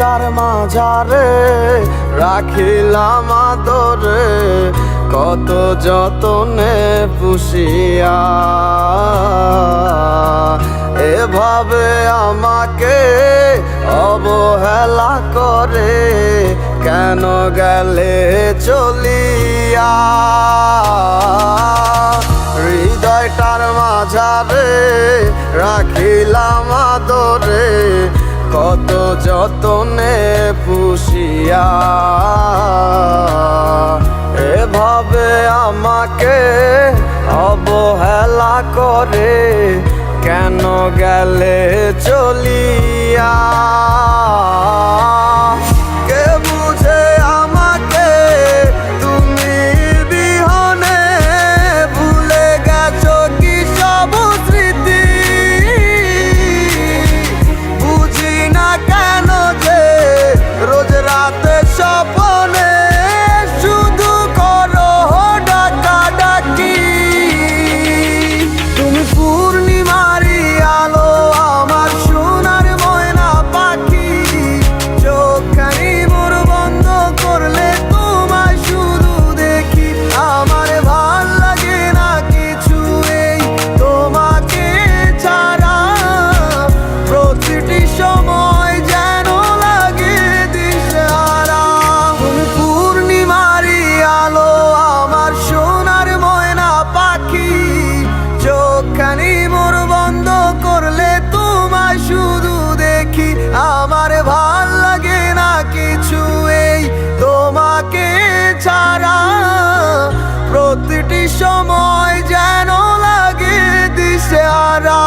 কার মাঝারে রাখিলাম আদরে, কত যতনে পুষিয়া। এভাবে আমাকে অবহেলা করে কেন গেলে চলিয়া? হৃদয়টার মাঝারে রাখিলাম আদরে, কত যতনে পুষিয়া এভাবে আমাকে অবহেলা করে কেন গেলে চলিয়া? সময় যেন লাগে দিশে আরা